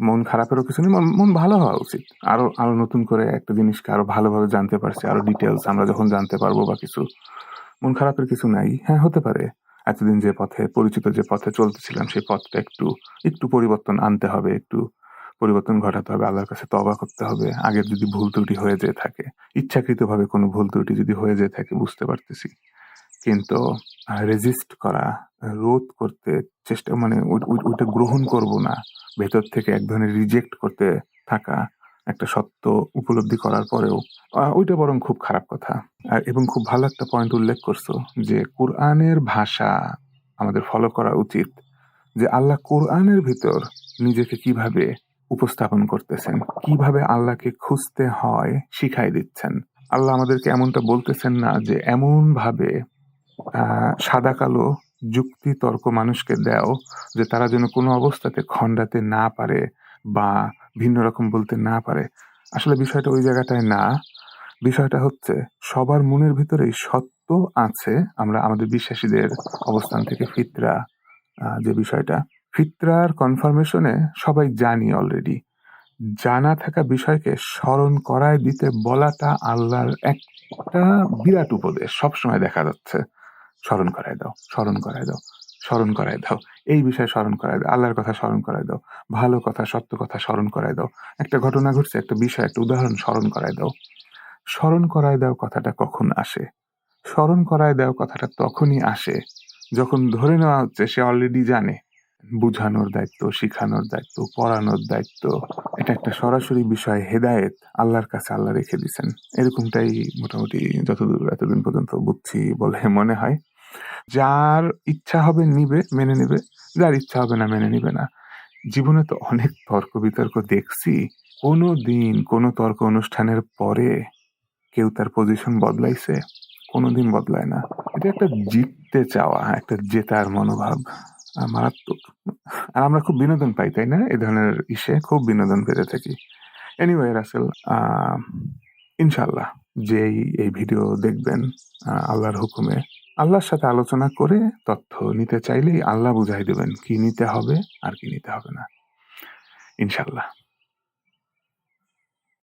মন খারাপেরও কিছু নেই, মন ভালো হওয়া উচিত। আরও আরও নতুন করে একটা জিনিসকে আরও ভালোভাবে জানতে পারছি, আরও ডিটেলস আমরা যখন জানতে পারব বা কিছু, মন খারাপের কিছু নাই। হ্যাঁ হতে পারে। এতদিন যে পথে, পরিচিত যে পথে চলতেছিলাম, সেই পথটা একটু একটু পরিবর্তন আনতে হবে, একটু পরিবর্তন ঘটাতে হবে, আল্লাহর কাছে তবা করতে হবে। আগের যদি ভুল ত্রুটি হয়ে যেয়ে থাকে, ইচ্ছাকৃতভাবে কোনো ভুল ত্রুটি যদি হয়ে যেয়ে থাকে, বুঝতে পারতেছি। কিন্তু রেজিস্ট করা, রোধ করতে চেষ্টা মানে ওই- ওই- ওইটা গ্রহণ করব না। ভেতর থেকে এক ধরনের রিজেক্ট করতে থাকা একটা সত্য উপলব্ধি করার পরেও ওইটা বরং খুব খারাপ কথা। আর এবং খুব ভালো একটা পয়েন্ট উল্লেখ করছ যে কোরআনের ভাষা আমাদের ফলো করা উচিত যে আল্লাহ কোরআনের ভিতর নিজেকে কীভাবে উপস্থাপন করতেছেন কীভাবে আল্লাহকে খুঁজতে হয় শিখাই দিচ্ছেন। আল্লাহ আমাদেরকে এমনটা বলতেছেন না যে এমন ভাবে আহ, সাদা কালো যুক্তি তর্ক মানুষকে দাও যে তারা যেন কোনো অবস্থাতে খণ্ডাতে না পারে বা ভিন্ন রকম বলতে না পারে। আসলে বিষয়টা ওই জায়গাটায় না। বিষয়টা হচ্ছে সবার মনের ভিতরেই সত্য আছে। আমরা আমাদের বিশ্বাসীদের অবস্থান থেকে ফিতরা যে বিষয়টা। ফিতরার কনফার্মেশনে সবাই জানি অলরেডি জানা থাকা বিষয়কে স্মরণ করায় দিতে বলাটা আল্লাহর একটা বিরাট উপদেশ। সবসময় দেখা যাচ্ছে। স্মরণ করায় দাও, স্মরণ করায় দাও, স্মরণ করায় দাও। এই বিষয়ে স্মরণ করায় দাও, আল্লাহর কথা স্মরণ করায় দাও, ভালো কথা, সত্য কথা স্মরণ করায় দাও। একটা ঘটনা ঘটছে, একটা বিষয়, একটা উদাহরণ স্মরণ করায় দাও। স্মরণ করায় দাও কথাটা কখন আসে? স্মরণ করায় দাও কথাটা তখনই আসে যখন ধরে নেওয়া হচ্ছে সে অলরেডি জানে। বুঝানোর দায়িত্ব, শিখানোর দায়িত্ব, পড়ানোর দায়িত্ব। এটা একটা সরাসরি বিষয়, হেদায়েত আল্লাহর কাছে আল্লাহ রেখে দিছেন এরকমটাই মোটামুটি যতদূর, এতদিন পর্যন্ত বুঝছি বলে মনে হয়। যার ইচ্ছা হবে নিবে, মেনে নেবে, যার ইচ্ছা হবে না মেনে নিবে না। জীবনে তো অনেক তর্ক বিতর্ক দেখছি। কোনো দিন কোনো তর্ক অনুষ্ঠানের পরে কেউ তার পজিশন বদলাইছে, কোনোদিন বদলায় না। এটা একটা জিততে চাওয়া, একটা জেতার মনোভাব। মারাত্মক আর আমরা খুব বিনোদন পাই, তাই না? এই ধরনের ইসে খুব বিনোদন পেতে থাকি। এনিওয়ে রাসেল ইনশাল্লাহ যেই এই ভিডিও দেখবেন আল্লাহর হুকুমে আল্লাহর সাথে আলোচনা করে তথ্য নিতে চাইলেই আল্লাহ বুঝাই দেবেন, কি নিতে হবে আর কি নিতে হবে না। ইনশাল্লাহ